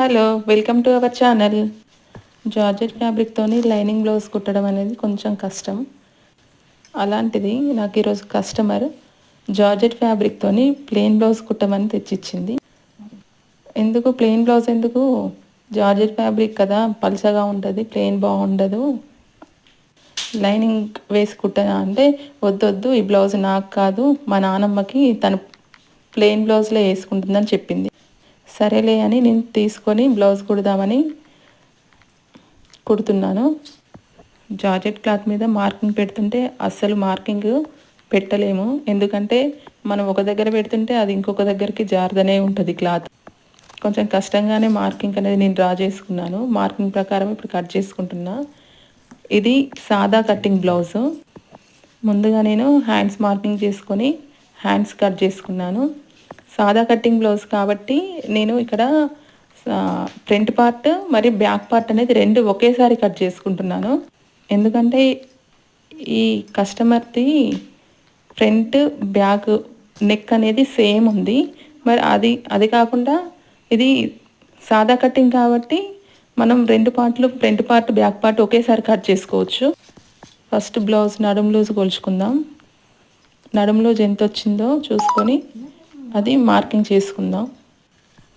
Hello welcome to our channel georgette ఫ్యాబ్రిక్తోని lining blouse కుట్టడం అనేది కొంచెం కష్టం. అలాంటిది నాకు ఈరోజు కస్టమర్ జార్జెట్ ఫ్యాబ్రిక్తోని ప్లెయిన్ బ్లౌజ్ కుట్టమని తెచ్చిచ్చింది. ఎందుకు ప్లెయిన్ బ్లౌజ్ ఎందుకు? జార్జెట్ ఫ్యాబ్రిక్ కదా పలసగా ఉంటుంది ప్లెయిన్ బాగుండదు. లైనింగ్ వేసి కుట్టనా అంటే వద్దొద్దు ఈ బ్లౌజ్ నాకు కాదు మా నానమ్మకి తను ప్లెయిన్ బ్లౌజ్లో వేసుకుంటుందని చెప్పింది. సరేలే అని నేను తీసుకొని బ్లౌజ్ కుడదామని కుడుతున్నాను. జార్జెట్ క్లాత్ మీద మార్కింగ్ పెడుతుంటే అస్సలు మార్కింగ్ పెట్టలేము. ఎందుకంటే మనం ఒక దగ్గర పెడుతుంటే అది ఇంకొక దగ్గరికి జారదనే ఉంటుంది క్లాత్. కొంచెం కష్టంగానే మార్కింగ్ అనేది నేను డ్రా చేసుకున్నాను. మార్కింగ్ ప్రకారం ఇప్పుడు కట్ చేసుకుంటున్నా. ఇది సాదా కట్టింగ్ బ్లౌజు. ముందుగా నేను హ్యాండ్స్ మార్కింగ్ చేసుకొని హ్యాండ్స్ కట్ చేసుకున్నాను. సాదా కట్టింగ్ బ్లౌజ్ కాబట్టి నేను ఇక్కడ ఫ్రంట్ పార్ట్ మరియు బ్యాక్ పార్ట్ అనేది రెండు ఒకేసారి కట్ చేసుకుంటున్నాను. ఎందుకంటే ఈ కస్టమర్ది ఫ్రంట్ బ్యాక్ నెక్ అనేది సేమ్ ఉంది. మరి అది అది కాకుండా ఇది సాదా కటింగ్ కాబట్టి మనం రెండు పార్ట్లు ఫ్రంట్ పార్ట్ బ్యాక్ పార్ట్ ఒకేసారి కట్ చేసుకోవచ్చు. ఫస్ట్ బ్లౌజ్ నడుము లూజ్ కొలుచుకుందాం. నడుము లూజ్ ఎంత వచ్చిందో చూసుకొని అది మార్కింగ్ చేసుకుందాం.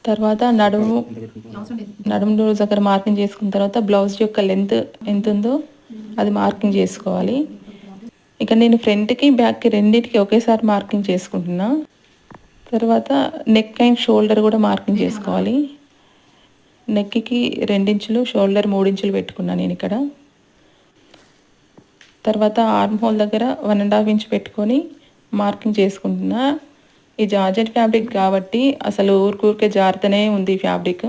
తర్వాత నడుము నడుము రోజు దగ్గర మార్కింగ్ చేసుకున్న తర్వాత బ్లౌజ్ యొక్క లెంత్ ఎంత ఉందో అది మార్కింగ్ చేసుకోవాలి. ఇక నేను ఫ్రంట్కి బ్యాక్కి రెండింటికి ఒకేసారి మార్కింగ్ చేసుకుంటున్నా. తర్వాత నెక్ అండ్ షోల్డర్ కూడా మార్కింగ్ చేసుకోవాలి. నెక్కి రెండించులు షోల్డర్ మూడించులు పెట్టుకున్నాను నేను ఇక్కడ. తర్వాత ఆర్మ్ హోల్ దగ్గర వన్ అండ్ హాఫ్ ఇంచ్ పెట్టుకొని మార్కింగ్ చేసుకుంటున్నా. ఈ జార్జెట్ ఫ్యాబ్రిక్ కాబట్టి అసలు ఊరికూరికే జారుతూనే ఉంది ఫ్యాబ్రిక్.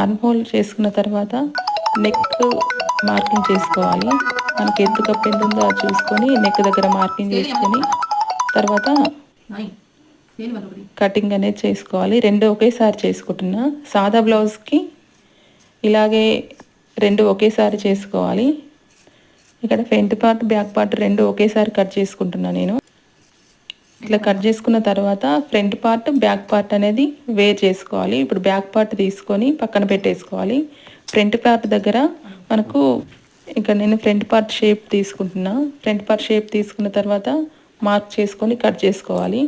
ఆర్మ్ హోల్ చేసుకున్న తర్వాత నెక్ మార్కింగ్ చేసుకోవాలి. మనకి ఎత్తు కప్పు ఎంత ఉందో అది చూసుకొని నెక్ దగ్గర మార్కింగ్ చేసుకొని తర్వాత కటింగ్ అనేది చేసుకోవాలి. రెండు ఒకేసారి చేసుకుంటున్నా. సాదా బ్లౌజ్కి ఇలాగే రెండు ఒకేసారి చేసుకోవాలి. ఇక్కడ ఫ్రంట్ పార్ట్ బ్యాక్ పార్ట్ రెండు ఒకేసారి కట్ చేసుకుంటున్నా నేను. ఇట్లా కట్ చేసుకున్న తర్వాత ఫ్రంట్ పార్ట్ బ్యాక్ పార్ట్ అనేది వేర్ చేసుకోవాలి. ఇప్పుడు బ్యాక్ పార్ట్ తీసుకొని పక్కన పెట్టేసుకోవాలి. ఫ్రంట్ పార్ట్ దగ్గర మనకు ఇక్కడ నేను ఫ్రంట్ పార్ట్ షేప్ తీసుకుంటున్నా. ఫ్రంట్ పార్ట్ షేప్ తీసుకున్న తర్వాత మార్క్ చేసుకొని కట్ చేసుకోవాలి.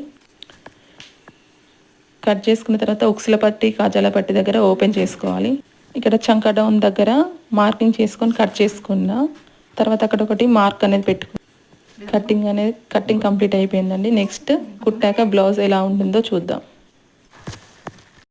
కట్ చేసుకున్న తర్వాత ఉక్సుల పట్టి కాజాల పట్టి దగ్గర ఓపెన్ చేసుకోవాలి. ఇక్కడ చంక డౌన్ దగ్గర మార్కింగ్ చేసుకొని కట్ చేసుకున్నా తర్వాత అక్కడ ఒకటి మార్క్ అనేది పెట్టుకున్నా కటింగ్ అనేది కటింగ్ కంప్లీట్ అయిపోయిందండి. నెక్స్ట్ కుట్టాక బ్లౌజ్ ఎలా ఉంటుందో చూద్దాం.